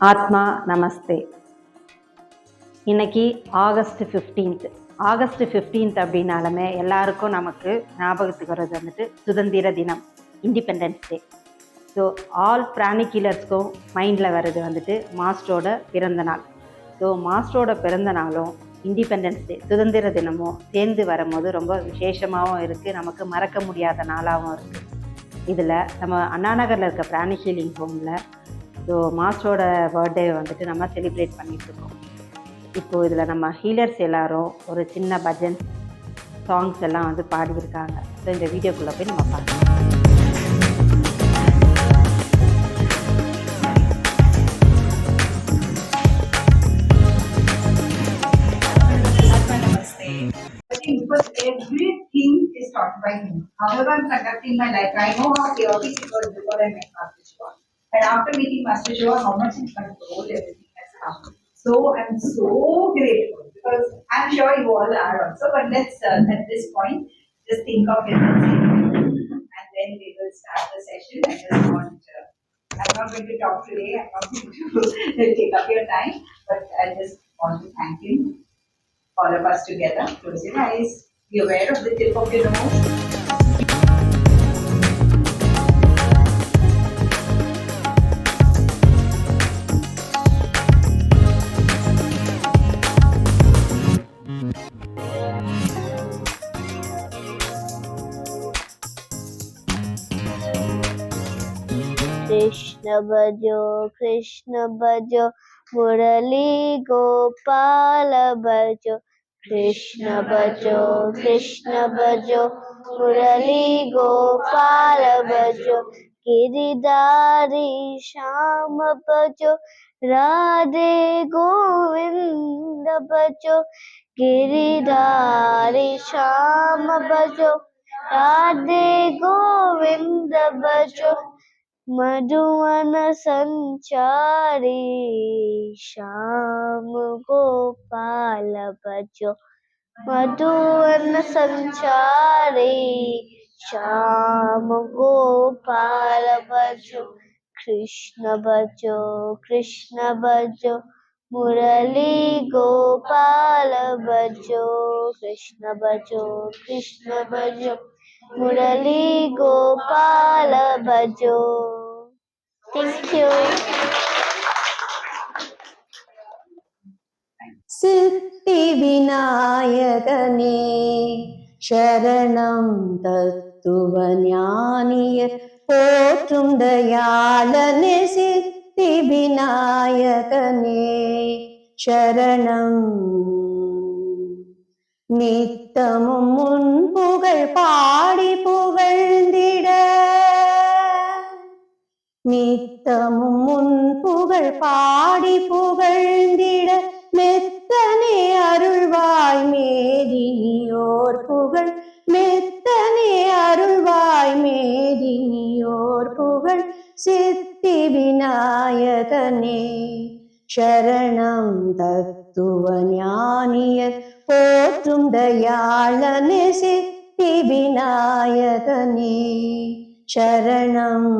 ஆத்மா நமஸ்தே. இன்னைக்கு August 15th August 15th அப்படின்னாலுமே எல்லாருக்கும் நமக்கு ஞாபகத்துக்கு வர்றது வந்துட்டு சுதந்திர தினம் இண்டிபெண்டன்ஸ் டே ஸோ ஆல் பிராணி மைண்டில் வர்றது வந்துட்டு மாஸ்டரோட பிறந்த நாள். ஸோ மாஸ்டரோட பிறந்த நாளும் இண்டிபெண்டன்ஸ் டே சுதந்திர தினமும் சேர்ந்து வரும்போது ரொம்ப விசேஷமாகவும் இருக்குது நமக்கு மறக்க முடியாத நாளாகவும் இருக்குது இதில் நம்ம அண்ணா நகரில் இருக்க பிராணி ஹீலிங் ஹோமில் ஸோ மாஸ்டரோட பர்த்டே வந்துட்டு நம்ம செலிப்ரேட் பண்ணிகிட்ருக்கோம் இப்போது இதில் நம்ம ஹீலர்ஸ் எல்லோரும் ஒரு சின்ன பஜன் சாங்ஸ் எல்லாம் வந்து பாடியிருக்காங்க ஸோ இந்த வீடியோக்குள்ளே போய் நம்ம பார்க்கலாம் everything is taught by him. However, I'm conducting my life, I know how chaotic it was before I met Papa. And after meeting Master Shiva, how much in control everything has come. So I'm so grateful because I'm sure you all are also. But let's uh, at this point just think of it and say, and then we will start the session. I just want. Uh, I'm not going to talk today. I'm not going to take up your time, but I just want to thank him all of us together. Close your eyes. Be aware of the tip of your nose. Krishna भजो कृष्ण भजो, मुरली गोपाल भजो। कृष्ण भजो कृष्ण भजो, मुरली गोपाल भजो। गिरिधारी श्याम भजो, राधे गोविंद भजो। गिरिधारी श्याम भजो, राधे गोविंद भजो। मधुवन संचारी श्याम गोपाल भजो मधुवन संचारी श्याम गोपाल भजो कृष्ण भजो कृष्ण भजो मुरली गोपाल भजो कृष्ण भजो कृष्ण भजो Murali Gopala Bajo. Thank you. சித்தி விநாயகனே சரணம் தத்துவ ஞானியர் போற்றும் தயாளனே சித்தி விநாயகனே சரணம் நித்தமும் முன் புகழ் பாடி புகழ்ந்திட. நித்தமும் முன் புகழ் பாடி புகழ்ந்திட. மெத்தனே அருள்வாய் மேதினியோர் புகழ். மெத்தனே அருள்வாய் மேதினியோர் புகழ். சித்தி விநாயகனே சரணம் தத்துவ ஞானியர் போற்றும் தயாளனே சித்தி விநாயகனே சரணம்.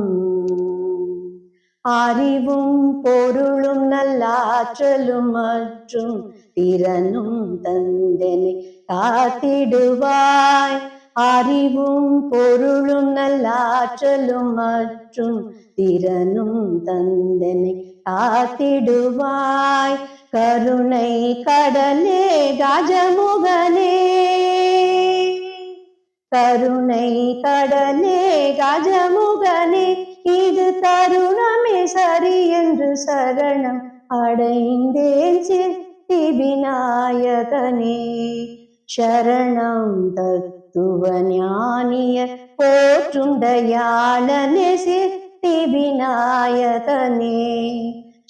அறிவும் பொருளும் நல்லாற்றலும் மற்றும் திறனும் தந்தனை காத்திடுவாய். அறிவும் பொருளும் நல்லாற்றலும் மற்றும் திறனும் தந்தனை காத்திடுவாய். கருணை கடலே கஜமுகனே கருணை கடலே கஜமுகனே இது தருணமே சரி என்று சரணம் அடைந்தேன் சித்தி விநாயகனே சரணம் தத்துவ ஞானிய போற்றும் தயாளனே சித்தி விநாயகனே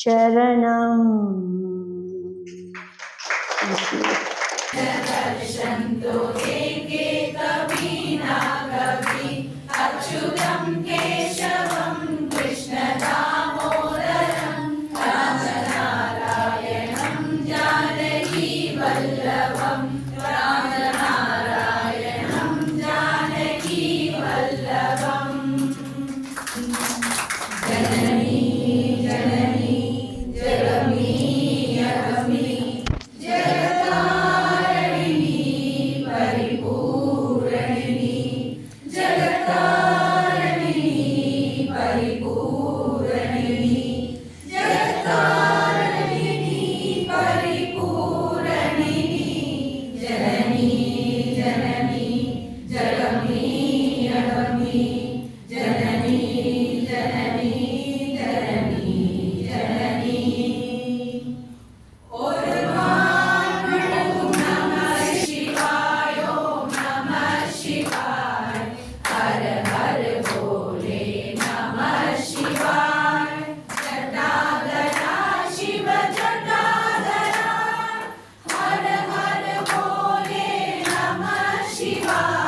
சரணம் Thank you. Janani Shiva.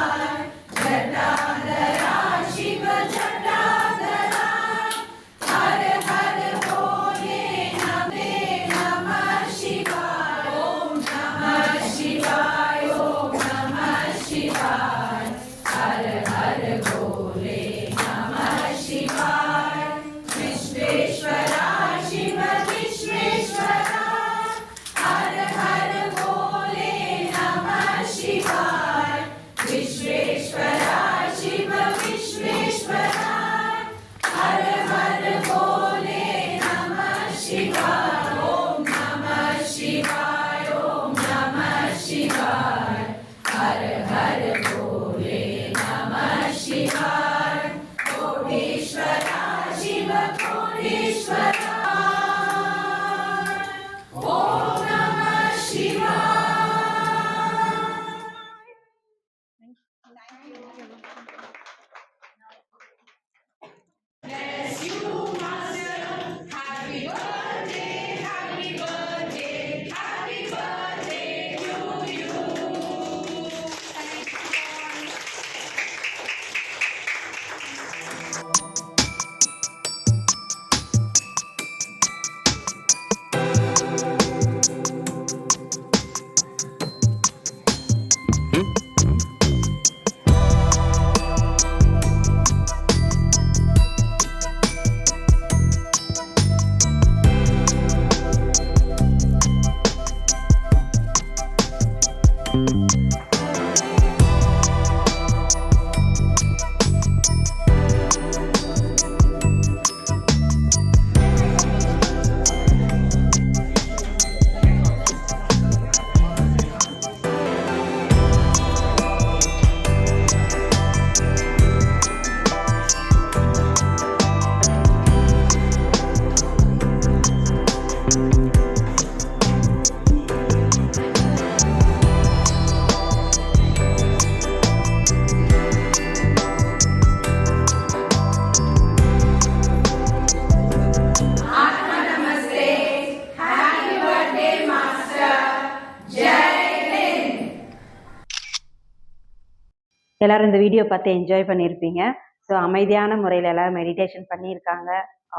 எல்லாரும் இந்த வீடியோ பார்த்து என்ஜாய் பண்ணியிருப்பீங்க ஸோ அமைதியான முறையில் எல்லாரும் மெடிடேஷன் பண்ணியிருக்காங்க.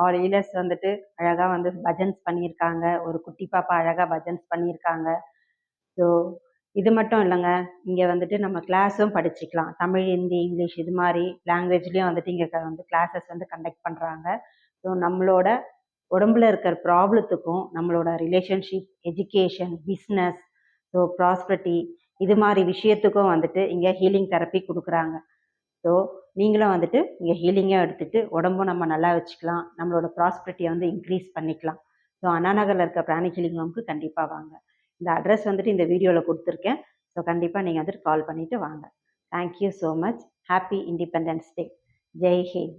ஆல் லீடர்ஸ் வந்துட்டு அழகாக வந்து பஜன்ஸ் பண்ணியிருக்காங்க. ஒரு குட்டி பாப்பா அழகாக பஜன்ஸ் பண்ணியிருக்காங்க. ஸோ இது மட்டும் இல்லைங்க. இங்கே வந்துட்டு நம்ம கிளாஸும் படிச்சுக்கலாம். தமிழ் ஹிந்தி இங்கிலீஷ் இது மாதிரி லாங்குவேஜ்லேயும் வந்துட்டு இங்கே வந்து கிளாஸஸ் வந்து கண்டக்ட் பண்ணுறாங்க ஸோ நம்மளோட உடம்புல இருக்கிற ப்ராப்ளத்துக்கும் நம்மளோட relationship education business so prosperity இது மாதிரி விஷயத்துக்கும் வந்துட்டு இங்கே ஹீலிங் தெரப்பி கொடுக்குறாங்க. ஸோ நீங்களும் வந்துட்டு இங்கே ஹீலிங்காக எடுத்துகிட்டு உடம்பும் நம்ம நல்லா வச்சுக்கலாம். நம்மளோட ப்ராஸ்பரிட்டியை வந்து இன்க்ரீஸ் பண்ணிக்கலாம். ஸோ அண்ணாநகரில் இருக்க பிராணி ஹீலிங் ஹோம்க்கு கண்டிப்பாக வாங்க. இந்த அட்ரஸ் வந்துட்டு இந்த வீடியோவில் கொடுத்துருக்கேன். ஸோ கண்டிப்பாக நீங்கள் வந்துட்டு கால் பண்ணிவிட்டு வாங்க. Thank you so much happy independence day Jai Hind.